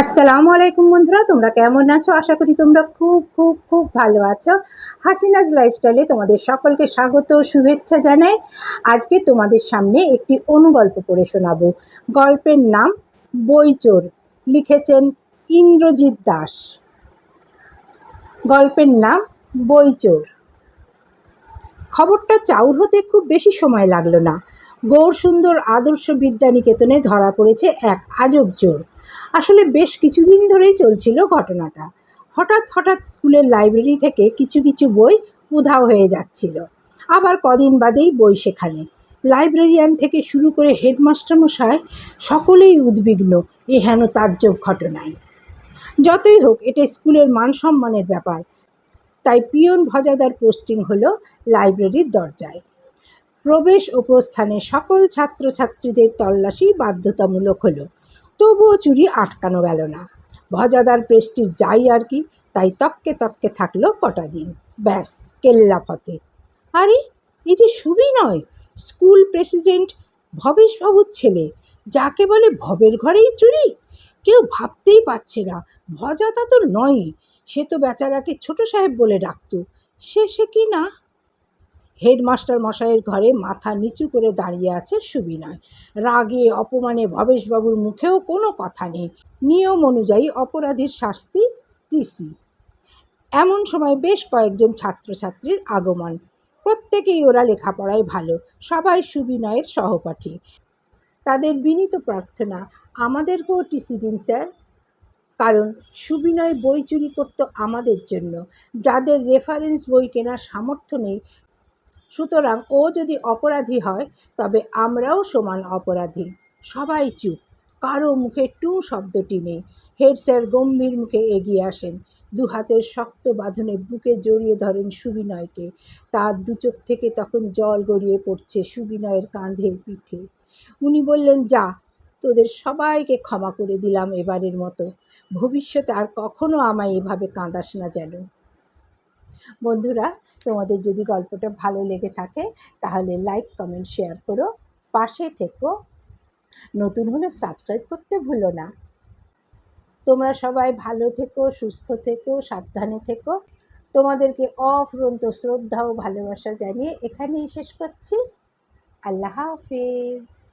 আসসালামু আলাইকুম বন্ধুরা, তোমরা কেমন আছো? আশা করি তোমরা খুব খুব খুব ভালো আছো। হাসিনাজ লাইফস্টাইলে তোমাদের সকলকে স্বাগত শুভেচ্ছা জানাই। আজকে তোমাদের সামনে একটি অনুগল্প পড়ে শোনাবো। গল্পের নাম বইচোর, লিখেছেন ইন্দ্রজিৎ দাস। গল্পের নাম বইচোর। খবরটা চাউর হতে খুব বেশি সময় লাগল না। গৌর সুন্দর আদর্শ বিদ্যানিকেতনে ধরা পড়েছে এক আজব চোর। আসলে বেশ কিছুদিন ধরেই চলছিল ঘটনাটা। হঠাৎ হঠাৎ স্কুলের লাইব্রেরি থেকে কিছু কিছু বই উধাও হয়ে যাচ্ছিল। আবার কদিন বাদেই বই সেখানে। লাইব্রেরিয়ান থেকে শুরু করে হেডমাস্টার মশাই সকলেই উদ্বিগ্ন, এ হেন তাজ্জব ঘটনায়। যতই হোক, এটা স্কুলের মান সম্মানের ব্যাপার। তাই পিয়ন ভজাদার পোস্টিং হলো লাইব্রেরির দরজায়। প্রবেশ ও প্রস্থানে সকল ছাত্রছাত্রীদের তল্লাশি বাধ্যতামূলক হলো। তবুও চুরি আটকানো গেল না। ভজাদার প্রেস্টিজ যাই আর কি, তাই তককে তককে থাকল কটা দিন। ব্যাস, কেল্লা ফতে। আরে এই যে সুবি নয়, স্কুল প্রেসিডেন্ট ভবেশবাবুর ছেলে, যাকে বলে ভবের ঘরেই চুরি? কেউ ভাবতেই পারছে না ভজাদা তো নয়ই, সে তো বেচারাকে ছোট সাহেব বলে ডাকত। সে সে কি না? হেডমাস্টার মশাইয়ের ঘরে মাথা নিচু করে দাঁড়িয়ে আছে সুবিনয়। রাগে, অপমানে ভবেশবাবুর মুখেও কোনো কথা নেই। নিয়ম অনুযায়ী অপরাধীর শাস্তি টিসি এমন সময় বেশ কয়েকজন ছাত্রছাত্রীর আগমন। প্রত্যেকেই ওরা লেখাপড়ায় ভালো, সবাই সুবিনয়ের সহপাঠী। তাদের বিনীত প্রার্থনা, আমাদেরকেও টিসি দিন, স্যার। কারণ সুবিনয় বই চুরি করত আমাদের জন্য। যাদের রেফারেন্স বই কেনার সামর্থ্য নেই সুতরাং ও যদি অপরাধী হয়, তবে আমরাও সমান অপরাধী। সবাই চুপ। কারও মুখে টু শব্দটি নেই। হেড স্যার গম্ভীর মুখে এগিয়ে আসেন। দু হাতের শক্ত বাঁধনে বুকে জড়িয়ে ধরেন সুবিনয়কে। তার দু চোখ থেকে তখন জল গড়িয়ে পড়ছে সুবিনয়ের কাঁধের পিঠে। উনি বললেন, যা, তোদের সবাইকে ক্ষমা করে দিলাম এবারের মতো। ভবিষ্যতে আর কখনো আমায় এভাবে কাঁদাস না যেন। বন্ধুরা, তোমাদের যদি গল্পটা ভালো লেগে থাকে, তাহলে লাইক কমেন্ট শেয়ার করো। পাশে থেকো। নতুন হলে সাবস্ক্রাইব করতে ভুলো না। তোমরা সবাই ভালো থেকো, সুস্থ থেকো, সাবধানে থেকো। তোমাদেরকে অফুরন্ত শ্রদ্ধা ও ভালোবাসা জানিয়ে এখানেই শেষ করছি। আল্লাহ হাফিজ।